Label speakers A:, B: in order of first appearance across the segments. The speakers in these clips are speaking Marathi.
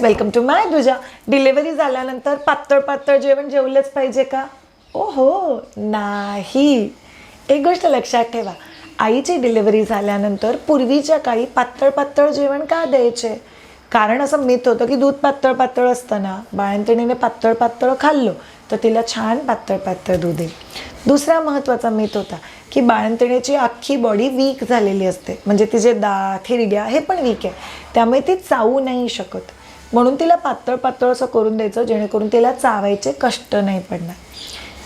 A: गाईज वेलकम टू माय दुजा डिलिव्हरी झाल्यानंतर पातळ पातळ जेवण जेवलंच पाहिजे का? ओ हो नाही. एक गोष्ट लक्षात ठेवा. आईची डिलिव्हरी झाल्यानंतर पूर्वीच्या काळी पातळ पातळ जेवण का द्यायचे? कारण असं मित होतं की दूध पातळ पातळ असतं ना. बाळंतणीने पातळ पातळ खाल्लं तर तिला छान पातळ पातळ दूध येईल. दुसरा महत्त्वाचा मित होता की बाळंतणीची अख्खी बॉडी वीक झालेली असते. म्हणजे तिचे दात हिरड्या हे पण वीक आहे. त्यामुळे ती चावू नाही शकत. म्हणून तिला पातळ पातळ असं करून द्यायचं जेणेकरून तिला चावायचे कष्ट नाही पडणार.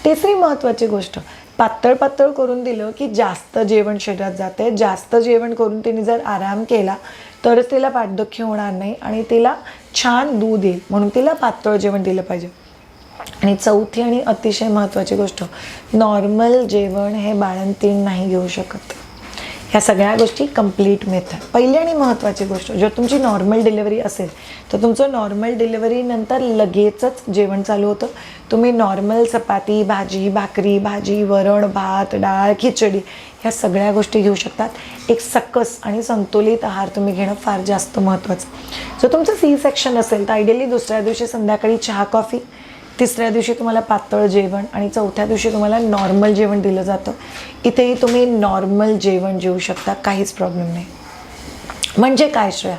A: तिसरी महत्त्वाची गोष्ट पातळ पातळ करून दिलं की जास्त जेवण शरीरात जाते. जास्त जेवण करून तिने जर आराम केला तरच तिला पाठदुखी होणार नाही आणि तिला छान दूध येईल. म्हणून तिला पातळ जेवण दिलं पाहिजे. आणि चौथी आणि अतिशय महत्त्वाची गोष्ट नॉर्मल जेवण हे बाळंतीण नाही घेऊ शकत. ह्या सगळ्या गोष्टी कंप्लीट मिळतात. पहिली आणि महत्त्वाची गोष्ट जर तुमची नॉर्मल डिलिव्हरी असेल तर तुमचं नॉर्मल डिलिव्हरीनंतर लगेचच जेवण चालू होतं. तुम्ही नॉर्मल चपाती भाजी भाकरी भाजी वरण भात डाळ खिचडी ह्या सगळ्या गोष्टी घेऊ शकतात. एक सकस आणि संतुलित आहार तुम्ही घेणं फार जास्त महत्त्वाचं. जर तुमचं सी सेक्शन असेल तर आयडियली दुसऱ्या दिवशी संध्याकाळी चहा कॉफी तिसऱ्या दिवशी तुम्हाला पातळ जेवण आणि चौथ्या दिवशी तुम्हाला नॉर्मल जेवण दिलं जातं. इथेही तुम्ही नॉर्मल जेवण जेवू शकता काहीच प्रॉब्लेम नाही. म्हणजे काय श्रेया?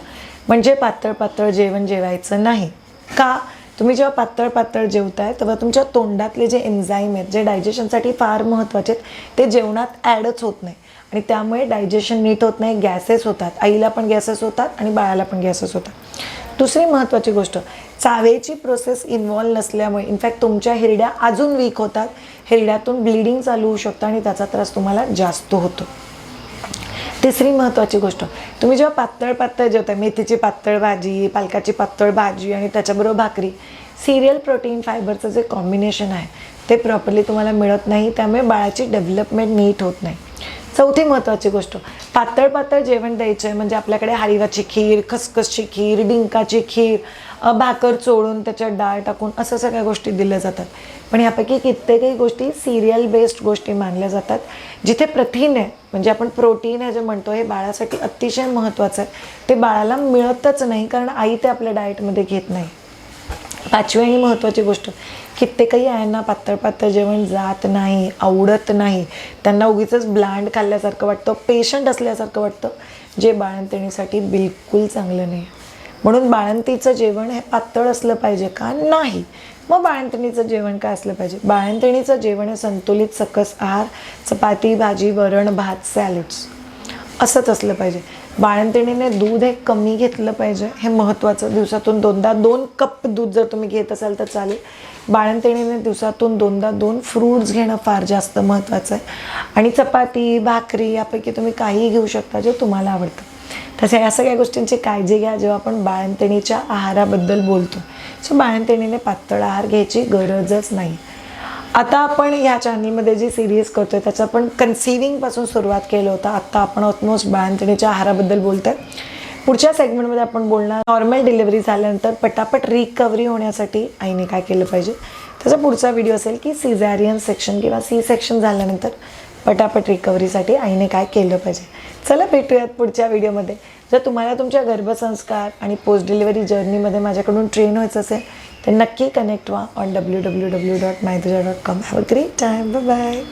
A: म्हणजे पातळ पातळ जेवण जेवायचं नाही. का? तुम्ही जेव्हा पातळ पातळ जेवताय तेव्हा तुमच्या तोंडातले जे एन्झाईम आहेत जे डायजेशनसाठी फार महत्त्वाचे आहेत ते जेवणात ॲडच होत नाही. आणि त्यामुळे डायजेशन नीट होत नाही गॅसेस होतात. आईला पण गॅसेस होतात आणि बाळाला पण गॅसेस होतात. दुसरी महत्त्वाची गोष्ट चावेची प्रोसेस इन्व्हॉल्व नसल्यामुळे इनफॅक्ट तुमच्या हिरड्या अजून वीक होतात. हिरड्यातून ब्लिडिंग चालू होऊ शकतं आणि त्याचा त्रास तुम्हाला जास्त होतो. तिसरी महत्त्वाची गोष्ट तुम्ही जेव्हा पातळ पातळ जेवता मेथीची पातळ भाजी पालकाची पातळ भाजी आणि त्याच्याबरोबर भाकरी सिरियल प्रोटीन फायबरचं जे कॉम्बिनेशन आहे ते प्रॉपरली तुम्हाला मिळत नाही त्यामुळे बाळाची डेव्हलपमेंट नीट होत नाही. चौथी महत्त्वाची गोष्ट. पातळ पातळ जेवण द्यायचं आहे म्हणजे आपल्याकडे हरिवाची खीर खसखसची खीर डिंकाची खीर भाकर चोळून त्याच्यात डाळ टाकून असं सगळ्या गोष्टी दिल्या जातात. पण यापैकी कित्येकही गोष्टी सिरियल बेस्ड गोष्टी मानल्या जातात जिथे प्रथिन आहे म्हणजे आपण प्रोटीन आहे जे म्हणतो हे बाळासाठी अतिशय महत्त्वाचं आहे. ते बाळाला मिळतच नाही कारण आई ते आपल्या डाएटमध्ये घेत नाही. पाचवी आणि महत्त्वाची गोष्ट कित्येकही आयांना पातळ पातळ जेवण जात नाही आवडत नाही त्यांना उगीच ब्लँड खाल्ल्यासारखं वाटतं पेशंट असल्यासारखं वाटतं जे बाळंतिणीसाठी बिलकुल चांगलं नाही. म्हणून बाळंतीचं जेवण हे पातळ असलं पाहिजे का? नाही. मग बाळंतणीचं जेवण काय असलं पाहिजे? बाळंतणीचं जेवण हे संतुलित सकस आहार चपाती भाजी वरण भात सॅलिड्स असंच असलं पाहिजे. बाळंतिणीने दूध हे कमी घेतलं पाहिजे. हे महत्त्वाचं दिवसातून दोनदा दोन कप दूध जर तुम्ही घेत असाल तर चालेल. बाळंतिणीने दिवसातून दोनदा दोन फ्रूट्स घेणं फार जास्त महत्त्वाचं आहे. आणि चपाती भाकरी यापैकी तुम्ही काहीही घेऊ शकता जे तुम्हाला आवडतं. तसे या सगळ्या गोष्टींची काळजी घ्या जेव्हा आपण बाळंतिणीच्या आहाराबद्दल बोलतो. सो बाळंतिणीने पातळ आहार घ्यायची गरजच नाही. आता आपण ह्या चॅनलमध्ये जी सिरीज करतोय त्याचं आपण कन्सिविंगपासून सुरुवात केलं होतं. आत्ता आपण ऑलमोस्ट बाळंतणीच्या आहाराबद्दल बोलतोय. पुढच्या सेगमेंटमध्ये आपण बोलणार नॉर्मल डिलिव्हरी झाल्यानंतर पटापट रिकव्हरी होण्यासाठी आईने काय केलं पाहिजे. त्याचा पुढचा व्हिडिओ असेल की सिझॅरियन सेक्शन किंवा सी सेक्शन झाल्यानंतर पटापट रिकव्हरीसाठी आईने काय केलं पाहिजे. चला भेटूयात पुढच्या व्हिडिओमध्ये जर तुम्हाला तुमच्या गर्भसंस्कार आणि पोस्ट डिलिव्हरी जर्नीमध्ये माझ्याकडून ट्रेन व्हायचं असेल तर नक्की कनेक्ट व्हा on W W W dot mydooja dot com have a great time bye